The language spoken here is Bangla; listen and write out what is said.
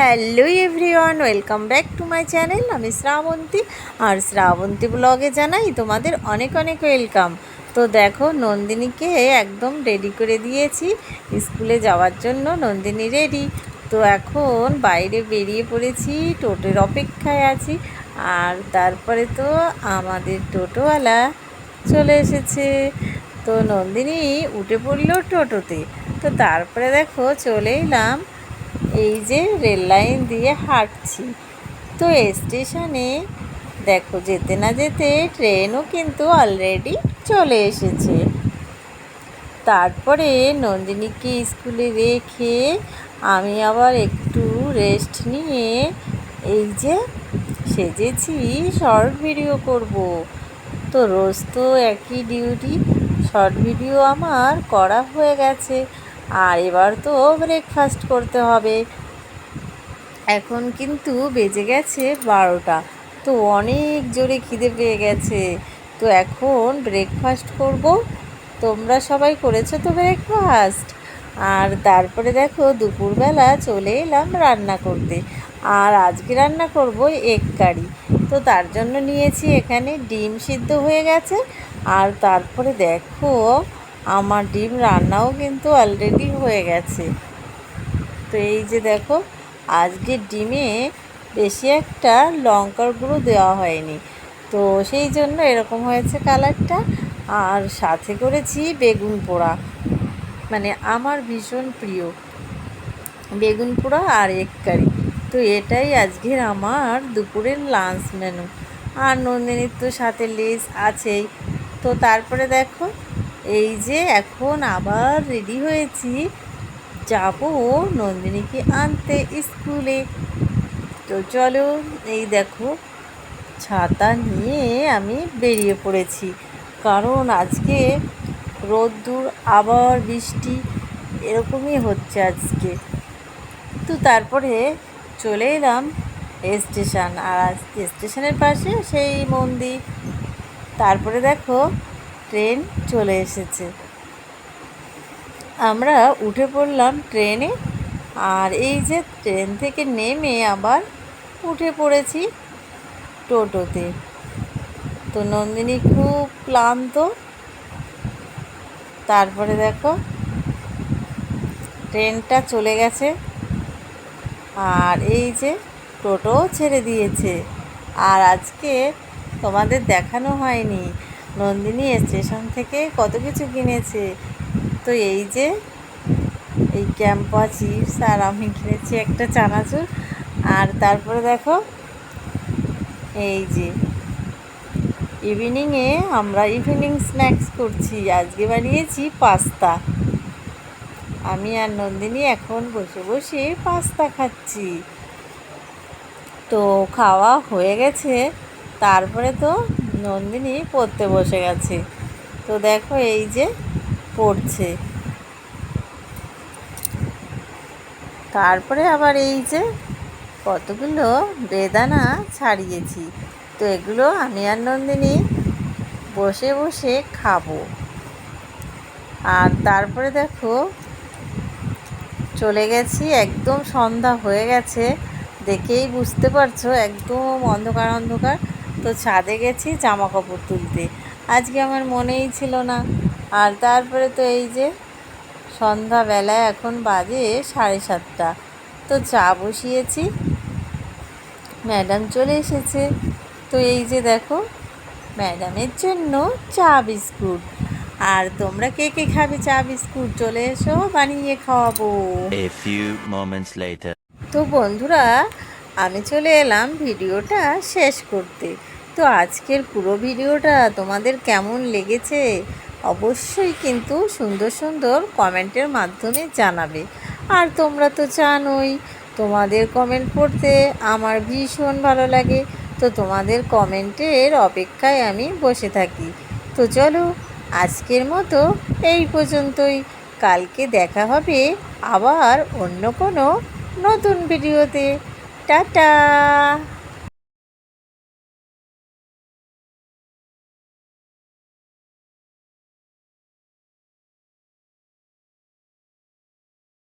Hello everyone, welcome back to my channel. আমি শ্রাবন্তী আর শ্রাবন্তী ব্লগে জানাই তোমাদের অনেক অনেক ওয়েলকাম। তো দেখো, নন্দিনীকে একদম রেডি করে দিয়েছি স্কুলে যাওয়ার জন্য, নন্দিনী রেডি তো এখন বাইরে বেরিয়ে পড়েছি, টোটোর অপেক্ষায় আছি। আর তারপরে তো আমাদের টোটোওয়ালা চলে এসেছে। তো নন্দিনী উঠে পড়ল টোটোতে। তো তারপরে দেখো চলে এলাম এই যে রেল লাইন দিয়ে হাঁটছি। তো স্টেশনে দেখো যেতে না যেতে ট্রেনও কিন্তু অলরেডি চলে এসেছে। তারপরে নন্দিনীকে স্কুলে রেখে আমি আবার একটু রেস্ট নিয়ে এই যে সেজেছি শর্ট ভিডিও করব। তো রোজ তো একই ডিউটি শর্ট ভিডিও আমার করা হয়ে গেছে। আর এবার তো ব্রেকফাস্ট করতে হবে। এখন কিন্তু বেজে গেছে বারোটা, তো অনেক জোরে খিদে পেয়ে গেছে। তো এখন ব্রেকফাস্ট করব। তোমরা সবাই করেছ তো ব্রেকফাস্ট আর তারপরে দেখো দুপুরবেলা চলে এলাম রান্না করতে। আর আজকে রান্না করব এগ কারি তো তার জন্য নিয়েছি এখানে ডিম সিদ্ধ হয়ে গেছে। আর তারপরে দেখো আমার ডিম রান্নাও কিন্তু অলরেডি হয়ে গেছে। তো এই যে দেখো, আজকে ডিমে বেশি একটা লঙ্কার গুঁড়ো দেওয়া হয়নি। তো সেই জন্য এরকম হয়েছে কালারটা। আর সাথে করেছি বেগুন পোড়া। মানে আমার ভীষণ প্রিয় বেগুন পোড়া আর এক কারি। তো এটাই আজকের আমার দুপুরের লাঞ্চ মেনু আর নন্দিনীর তো সাথে লেস আছেই। তো তারপরে দেখো এই যে এখন আবার রেডি হয়েছি, যাব নন্দিনীকে আনতে স্কুলে। তো চলো, এই দেখো, ছাতা নিয়ে আমি বেরিয়ে পড়েছি। কারণ আজকে রোদ্দুর, আবার বৃষ্টি, এরকমই হচ্ছে আজকে। তো তারপরে চলে এলাম স্টেশন, আর স্টেশনের পাশে সেই মন্দির। তারপরে দেখো ট্রেন চলে এসেছে। আমরা উঠে পড়লাম ট্রেনে, আর এই যে ট্রেন থেকে নেমে আবার উঠে পড়েছি টোটোতে। তো নন্দিনী খুব ক্লান্ত। তারপরে দেখো, ট্রেনটা চলে গেছে, আর এই যে টোটো ছেড়ে দিয়েছে। আর আজকে তোমাদের দেখানো হয়নি। নন্দিনী স্টেশন থেকে কত কিছু কিনেছে? তো এই যে, এই ক্যাম্পা চিপস, আর আমি কিনেছি একটা চানাচুর। আর তারপরে দেখো, এই যে ইভিনিংয়ে আমরা ইভিনিং স্ন্যাক্স করছি। আজকে বানিয়েছি পাস্তা। আমি আর নন্দিনী এখন বসে বসে পাস্তা খাচ্ছি। তো খাওয়া হয়ে গেছে। তারপরে তো নন্দিনী পড়তে বসে গেছে। তো দেখো এই যে পড়ছে। তারপরে আবার এই যে কতগুলো বেদানা ছাড়িয়েছি। তো এগুলো আমি আর নন্দিনী বসে বসে খাব। আর তারপরে দেখো চলে গেছি, একদম সন্ধ্যা হয়ে গেছে, দেখেই বুঝতে পারছ, একদম অন্ধকার অন্ধকার। তো ছাদে গেছি জামা কাপড় তুলতে। আজকে আমার মনেই ছিল না। আর তারপরে তো এই যে সন্ধ্যাবেলায় এখন বাজে সাড়ে সাতটা। তো চা বসিয়েছি। ম্যাডাম চলে এসেছে। তো এই যে দেখো ম্যাডামের জন্য চা বিস্কুট। আর তোমরা কে কে খাবে চা বিস্কুট? চলে এসো বানিয়ে খাওয়াবো। A few moments later. তো বন্ধুরা আমি চলে এলাম ভিডিওটা শেষ করতে। তো আজকের পুরো ভিডিওটা তোমাদের কেমন লেগেছে অবশ্যই কিন্তু সুন্দর সুন্দর কমেন্টের মাধ্যমে জানাবে। আর তোমরা তো জানোই, তোমাদের কমেন্ট পড়তে আমার ভীষণ ভালো লাগে, তো তোমাদের কমেন্টের অপেক্ষায় আমি বসে থাকি। তো চলো, আজকের মতো এই পর্যন্তই। কালকে দেখা হবে আবার অন্য কোনো নতুন ভিডিওতে। টাটা!